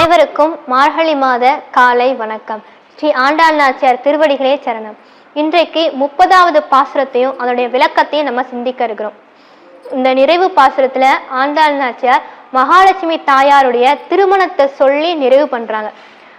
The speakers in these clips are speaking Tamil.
அனைவருக்கும் மார்கழி மாத காலை வணக்கம். ஸ்ரீ ஆண்டாள் நாச்சியார் திருவடிகளே சரணம். இன்றைக்கு முப்பதாவது பாசுரத்தையும் அதனுடைய விளக்கத்தையும் நம்ம சிந்திக்க இருக்கிறோம். இந்த நிறைவு பாசுரத்துல ஆண்டாள் நாச்சியார் மகாலட்சுமி தாயாருடைய திருமணத்தை சொல்லி நிறைவு பண்றாங்க.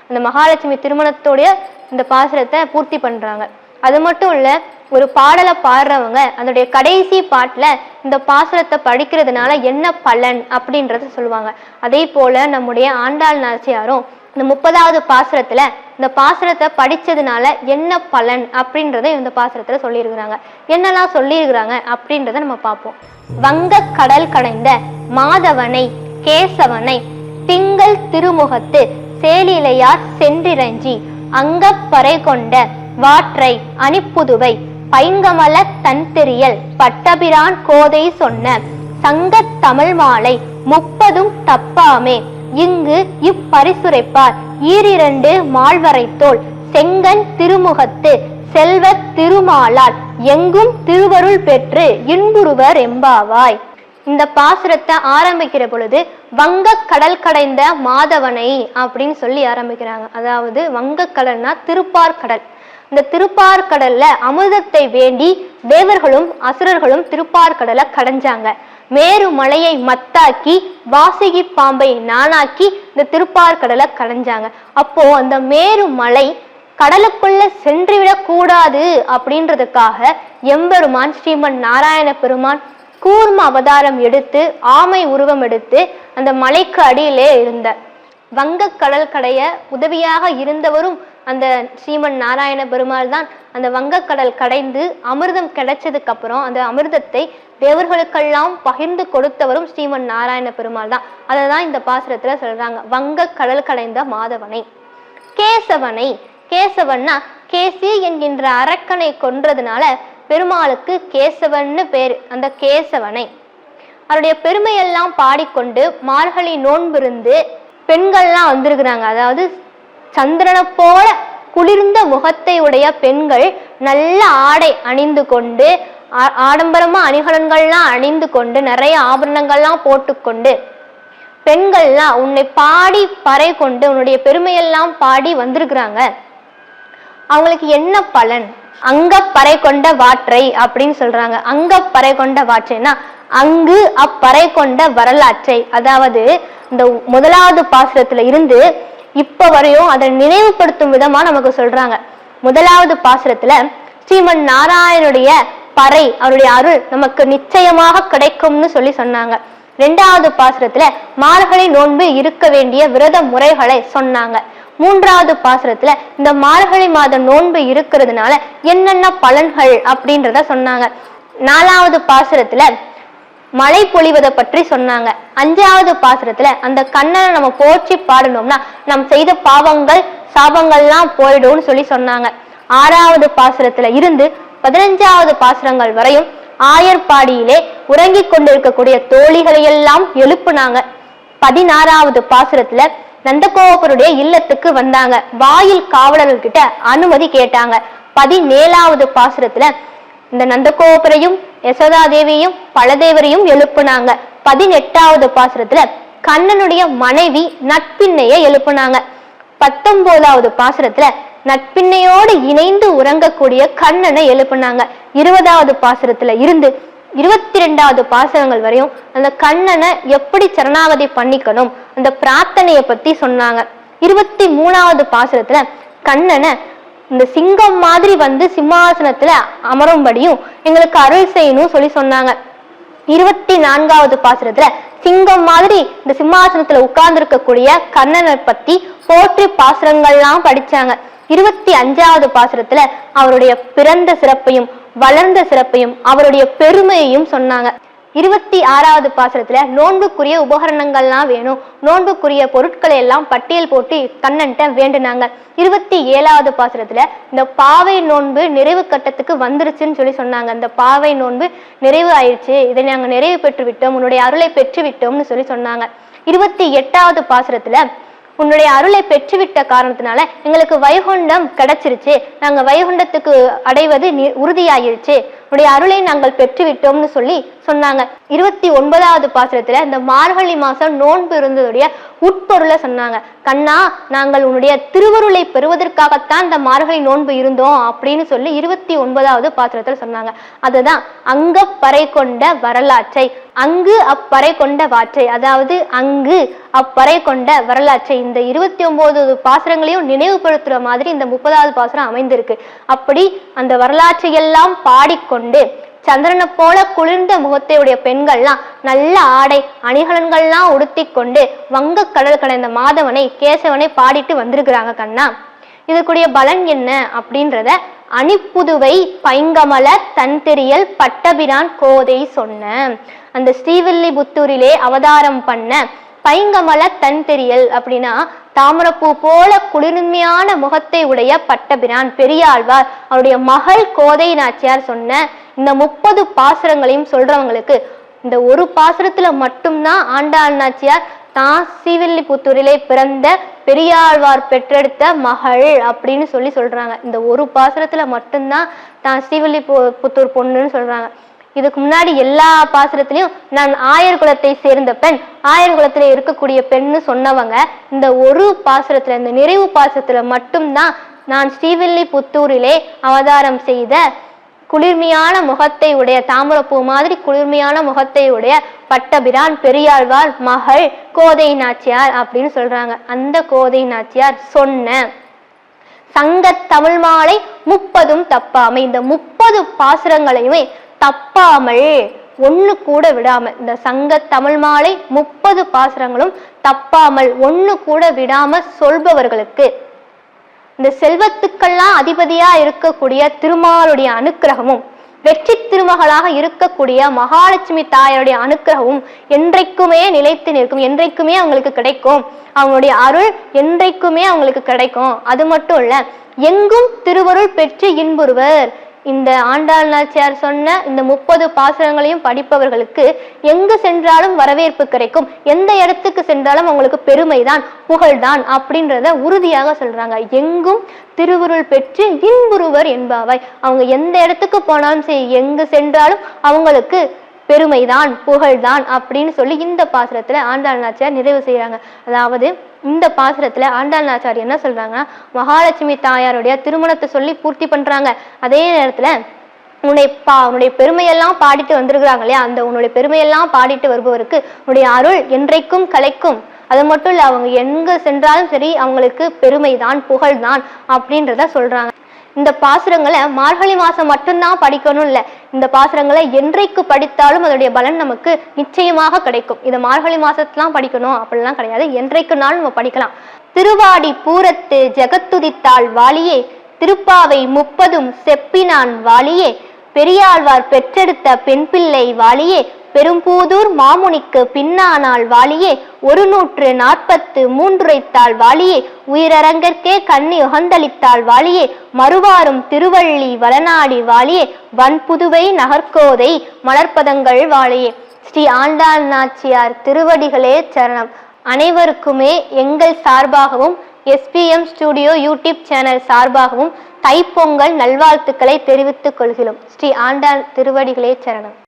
அந்த மகாலட்சுமி திருமணத்துடைய இந்த பாசுரத்தை பூர்த்தி பண்றாங்க. அது மட்டும் இல்ல ஒரு பாடலை பாடுறவங்க அதனுடைய கடைசி பாட்டில் இந்த பாசுரத்தை படிக்கிறதுனால என்ன பலன் அப்படின்றத சொல்லுவாங்க. அதே போல நம்முடைய ஆண்டாள் நாச்சியாரும் இந்த முப்பதாவது பாசுரத்துல இந்த பாசுரத்தை படிச்சதுனால என்ன பலன் அப்படின்றத இந்த பாசுரத்துல சொல்லியிருக்கிறாங்க. என்னெல்லாம் சொல்லியிருக்கிறாங்க அப்படின்றத நம்ம பார்ப்போம். வங்க கடல் கடைந்த மாதவனை கேசவனை திங்கள் திருமுகத்து சேலிலையார் சென்றிரஞ்சி அங்கப்பறை கொண்ட வாற்றை அணிப்புதுவை பைங்கமல தன்தெரியல் பட்டபிரான் கோதை சொன்ன சங்கத் தமிழ் மாலை முப்பதும் தப்பாமே. இங்கு இப்பரிசுரைப்பார். ஈரிரண்டு மால்வரைத்தோல் செங்கன் திருமுகத்து செல்வத் திருமாலால் எங்கும் திருவருள் பெற்று இன்புறுவர் எம்பாவாய். இந்த பாசுரத்தை ஆரம்பிக்கிற பொழுது வங்க கடல் கடைந்த மாதவனை அப்படின்னு சொல்லி ஆரம்பிக்கிறாங்க. அதாவது வங்கக்கடல்னா திருப்பார்கடல் இந்த திருப்பார்கடல்ல அமிர்தத்தை வேண்டி தேவர்களும் அசுரர்களும் திருப்பார்கடலை கடைஞ்சாங்க. மேரு மலையை மத்தாக்கி வாசுகி பாம்பை நானாக்கி இந்த திருப்பார்கடலை கடைஞ்சாங்க. அப்போ அந்த மேரு மலை கடலுக்குள்ள சென்றுவிடக் கூடாது அப்படின்றதுக்காக எம்பெருமான் ஸ்ரீமன் நாராயண பெருமான் கூர்ம அவதாரம் எடுத்து ஆமை உருவம் எடுத்து அந்த மலைக்கு அடியிலே இருந்த வங்கக் கடல் கடைய உதவியாக இருந்தவரும் அந்த ஸ்ரீமன் நாராயண பெருமாள் தான் அந்த வங்கக்கடல் கடைந்து அமிர்தம் கிடைச்சதுக்கு அப்புறம் அந்த அமிர்தத்தை தேவர்களுக்கெல்லாம் பகிர்ந்து கொடுத்தவரும் ஸ்ரீமன் நாராயண பெருமாள் தான். அதை தான் இந்த பாசுரத்துல சொல்றாங்க. வங்க கடல் கடைந்த மாதவனை. கேசவனை. கேசவன்னா கேசி என்கின்ற அரக்கனை கொன்றதுனால பெருமாளுக்கு கேசவன்னு பேர். அந்த கேசவனை. அவருடைய பெருமையெல்லாம் பாடிக்கொண்டு மார்கழி நோன்பிருந்து பெண்கள்லாம் வந்திருக்கிறாங்க. அதாவது சந்திரனை போல குளிர்ந்த முகத்தை உடைய பெண்கள் நல்ல ஆடை அணிந்து கொண்டு ஆ- ஆடம்பரமா அணிகலன்கள்லாம் அணிந்து கொண்டு நிறைய ஆபரணங்கள்லாம் போட்டுக்கொண்டு பெண்கள்லாம் உன்னை பாடி பறை கொண்டு உன்னுடைய பெருமையெல்லாம் பாடி வந்திருக்கிறாங்க. அவங்களுக்கு என்ன பலன்? அங்கப்பறை கொண்ட வாற்றை அப்படின்னு சொல்றாங்க. பறை கொண்ட வாற்றைனா அங்கு அப்பறை கொண்ட வரலாற்றை. அதாவது இந்த முதலாவது பாசுரத்துல இருந்து இப்ப வரையும் அதை நினைவுபடுத்தும் விதமா நமக்கு சொல்றாங்க. முதலாவது பாசுரத்துல ஸ்ரீமன் நாராயணுடைய பறை அவருடைய அருள் நமக்கு நிச்சயமாக கிடைக்கும்னு சொல்லி சொன்னாங்க. ரெண்டாவது பாசுரத்துல மார்கழி நோன்பு இருக்க வேண்டிய விரத முறைகளை சொன்னாங்க. மூன்றாவது பாசுரத்துல இந்த மார்கழி மாத நோன்பு இருக்கிறதுனால என்னென்ன பலன்கள்? அப்படின்றத சொன்னாங்க. நாலாவது பாசுரத்துல மழை பொழிவதை பற்றி சொன்னாங்க. அஞ்சாவது பாசுரத்துல அந்த கண்ணனை நம்ம போற்றி பாடணும்னா நாம் செய்த பாவங்கள் சாபங்கள்லாம் போயிடும்னு சொல்லி சொன்னாங்க. ஆறாவது பாசுரத்துல இருந்து பதினஞ்சாவது பாசுரங்கள் வரையும் ஆயர்பாடியிலே உறங்கிக் கொண்டிருக்கக்கூடிய தோழிகளையெல்லாம் எழுப்புனாங்க. பதினாறாவது பாசுரத்துல நந்தகோபருடைய இல்லத்துக்கு வந்தாங்க. வாயில் காவலர்கள்கிட்ட அனுமதி கேட்டாங்க. பதினேழாவது பாசுரத்துல இந்த நந்தகோபுரையும் யசோதா தேவியும் பலதேவரையும் எழுப்புனாங்க. பதினெட்டாவது பாசுரத்துல கண்ணனுடைய மனைவி நட்பின்னைய எழுப்புனாங்க. பத்தொன்பதாவது பாசுரத்துல நட்பின்னையோடு இணைந்து உறங்கக்கூடிய கண்ணனை எழுப்புனாங்க. இருபதாவது பாசுரத்துல இருந்து இருபத்தி ரெண்டாவது பாசுரங்கள் வரையும் அந்த கண்ணனை எப்படி சரணாகதி பண்ணிக்கணும் அந்த பிரார்த்தனையை பத்தி சொன்னாங்க. இருபத்தி மூணாவது பாசுரத்துல கண்ணனை இந்த சிங்கம் மாதிரி வந்து சிம்மாசனத்துல அமரும்படியும் எங்களுக்கு அருள் செய்யணும் சொல்லி சொன்னாங்க. இருபத்தி நான்காவது பாசுரத்துல சிங்கம் மாதிரி இந்த சிம்மாசனத்துல உட்கார்ந்து இருக்கக்கூடிய கண்ணனை பத்தி போற்றி பாசுரங்கள்லாம் படிச்சாங்க. இருபத்தி அஞ்சாவது பாசுரத்துல அவருடைய பிறந்த சிறப்பையும் வளர்ந்த சிறப்பையும் அவருடைய பெருமையையும் சொன்னாங்க. இருபத்தி ஆறாவது பாசனத்துல நோன்புக்குரிய உபகரணங்கள்லாம் வேணும். நோன்புக்குரிய பொருட்களை எல்லாம் பட்டியல் போட்டு கண்ணன்ட்ட வேண்டுனாங்க. இருபத்தி ஏழாவது பாசனத்துல இந்த பாவை நோன்பு நிறைவு கட்டத்துக்கு வந்துருச்சுன்னு சொல்லி சொன்னாங்க. இந்த பாவை நோன்பு நிறைவு ஆயிடுச்சு இதை நாங்க நிறைவு பெற்று விட்டோம் உன்னுடைய அருளை பெற்று விட்டோம்னு சொல்லி சொன்னாங்க. இருபத்தி எட்டாவது பாசனத்துல உன்னுடைய அருளை பெற்றுவிட்ட காரணத்தினால எங்களுக்கு வைகுண்டம் கிடைச்சிருச்சு. நாங்க வைகுண்டத்துக்கு அடைவது உறுதியாயிருச்சு. உன்னுடைய அருளை நாங்கள் பெற்றுவிட்டோம்னு சொல்லி சொன்னாங்க. இருபத்தி ஒன்பதாவது பாசுரத்துல இந்த மார்கழி மாசம் நோன்பு இருந்ததுடைய உட்பொருளை சொன்னாங்க. கண்ணா நாங்கள் உன்னுடைய திருவருளை பெறுவதற்காகத்தான் இந்த மார்கழி நோன்பு இருந்தோம் அப்படின்னு சொல்லி இருபத்தி ஒன்பதாவது பாத்திரத்தில் சொன்னாங்க. அதுதான் அங்க பறை கொண்ட வரலாற்றை அங்கு அப்பறை கொண்ட வாற்றை அதாவது அங்கு அப்பறை கொண்ட வரலாற்றை. இந்த இருபத்தி ஒன்பது பாசுரங்களையும் நினைவுபடுத்துற மாதிரி இந்த முப்பதாவது பாசுரம் அமைந்திருக்கு. அப்படி அந்த வரலாற்றை எல்லாம் பாடிக்கொண்டு சந்திரனை போல குளிர்ந்த முகத்தையுடைய பெண்கள்லாம் நல்ல ஆடை அணிகலன்கள்லாம் உடுத்தி கொண்டு வங்க கடல் கடந்த மாதவனை கேசவனை பாடிட்டு வந்திருக்கிறாங்க கண்ணா. இதுக்குரிய பலன் என்ன அப்படின்றத அணிப்புதுவை பைங்கமல தன்தெரியல் பட்டபிரான் கோதை சொன்ன. அந்த ஸ்ரீவில்லிபுத்தூரிலே அவதாரம் பண்ண பைங்கமல தன்தெரியல் அப்படின்னா தாமரப்பூ போல குளிர்மையான முகத்தை உடைய பட்டபிரான் பெரியாழ்வார் அவருடைய மகள் கோதை நாச்சியார் சொன்ன இந்த முப்பது பாசுரங்களையும் சொல்றவங்களுக்கு இந்த ஒரு பாசுரத்துல மட்டும்தான் ஆண்டா அண்ணாச்சியார் தான் ஸ்ரீவில்லிபுத்தூரிலே பிறந்த பெரியாழ்வார் பெற்றெடுத்த மகள் அப்படின்னு சொல்லி சொல்றாங்க. இந்த ஒரு பாசுரத்துல மட்டும்தான் தான் ஸ்ரீவில்லிபு புத்தூர் பொண்ணுன்னு சொல்றாங்க. இதுக்கு முன்னாடி எல்லா பாசுரத்திலையும் நான் ஆயர் குலத்தை சேர்ந்த பெண் ஆயர் குலத்துல இருக்கக்கூடிய பெண்ணு சொன்னவங்க இந்த ஒரு பாசுரத்துல இந்த நிறைவு பாசுரத்துல மட்டும்தான் நான் ஸ்ரீவில்லிபுத்தூரிலே அவதாரம் செய்த குளிர்மையான முகத்தை உடைய தாமரப்பூ மாதிரி குளிர்மையான முகத்தை உடைய பட்டபிரான் பெரியாழ்வார் மகள் கோதை நாச்சியார் அப்படின்னு சொல்றாங்க. அந்த கோதை நாச்சியார் சொன்ன சங்க தமிழ் மாலை முப்பதும் தப்பாமை. இந்த முப்பது பாசுரங்களையுமே தப்பாமல் ஒண்ணு கூட விடாம இந்த சங்க தமிழ் மாலை முப்பது பாசுரங்களும் தப்பாமல் ஒண்ணு கூட விடாம சொல்பவர்களுக்கு இந்த செல்வத்துக்கெல்லாம் அதிபதியா இருக்கக்கூடிய திருமாலுடைய அனுக்கிரகமும் வெற்றி திருமகளாக இருக்கக்கூடிய மகாலட்சுமி தாயருடைய அனுக்கிரகமும் என்றைக்குமே நிலைத்து நிற்கும் என்றைக்குமே அவங்களுக்கு கிடைக்கும். அவங்களுடைய அருள் என்றைக்குமே அவங்களுக்கு கிடைக்கும். அது மட்டும் இல்ல எங்கும் திருவருள் பெற்று இன்புறுவர். இந்த ஆண்டாள் நாச்சியார் சொன்ன இந்த முப்பது பாசுரங்களையும் படிப்பவர்களுக்கு எங்கு சென்றாலும் வரவேற்பு கிடைக்கும். எந்த இடத்துக்கு சென்றாலும் அவங்களுக்கு பெருமைதான் புகழ்தான் அப்படின்றத உறுதியாக சொல்றாங்க. எங்கும் திருவுருள் பெற்று இன்புருவர் என்பாவாய். அவங்க எந்த இடத்துக்கு போனாலும் சரி எங்கு சென்றாலும் அவங்களுக்கு பெருமைதான் புகழ்தான் அப்படின்னு சொல்லி இந்த பாசுரத்துல ஆண்டாள் நாச்சியார் நிறைவு செய்யறாங்க அதாவது இந்த பாசுரத்துல ஆண்டாள் நாச்சார் என்ன சொல்றாங்கன்னா மகாலட்சுமி தாயாருடைய திருமணத்தை சொல்லி பூர்த்தி பண்றாங்க. அதே நேரத்துல உன்னை பா உன்னுடைய பெருமையெல்லாம் பாடிட்டு வந்திருக்கிறாங்க இல்லையா? அந்த உன்னுடைய பெருமையெல்லாம் பாடிட்டு வருபவருக்கு உன்னுடைய அருள் என்றைக்கும் கலைக்கும். அது மட்டும் இல்ல அவங்க எங்க சென்றாலும் சரி அவங்களுக்கு பெருமைதான் புகழ்தான் அப்படின்றத சொல்றாங்க. இந்த பாசுரங்களை மார்கழி மாசம் மட்டும்தான் படிக்கணும் இல்லை இந்த பாசுரங்களை என்றைக்கு படித்தாலும் அதோடைய பலன் நமக்கு நிச்சயமாக கிடைக்கும். இதை மார்கழி மாசத்துலாம் படிக்கணும் அப்படிலாம் கிடையாது. என்றைக்குனாலும் நம்ம படிக்கலாம். திருவாடி பூரத்து ஜெகத்துதித்தாள் வாலியே திருப்பாவை முப்பதும் செப்பினான் வாலியே பெரியாழ்வார் பெற்றெடுத்த பெண் பிள்ளை வாலியே பெரும்பூதூர் மாமுனிக்கு பின்னானால் வாலியே ஒரு நூற்று நாற்பத்து மூன்றுரைத்தாள் வாலியே உயிரரங்கற்கே கண்ணி உகந்தளித்தாள் வாலியே மறுவாரும் திருவள்ளி வளநாடி வாலியே வன்புதுவை நகர்கோதை மலர்ப்பதங்கள் வாலியே. ஸ்ரீ ஆண்டாள் நாச்சியார் திருவடிகளே சரணம். அனைவருக்குமே எங்கள் சார்பாகவும் எஸ்பிஎம் ஸ்டுடியோ யூடியூப் சேனல் சார்பாகவும் தைப்பொங்கல் நல்வாழ்த்துக்களை தெரிவித்துக் கொள்கிறோம். ஸ்ரீ ஆண்டாள் திருவடிகளே சரணம்.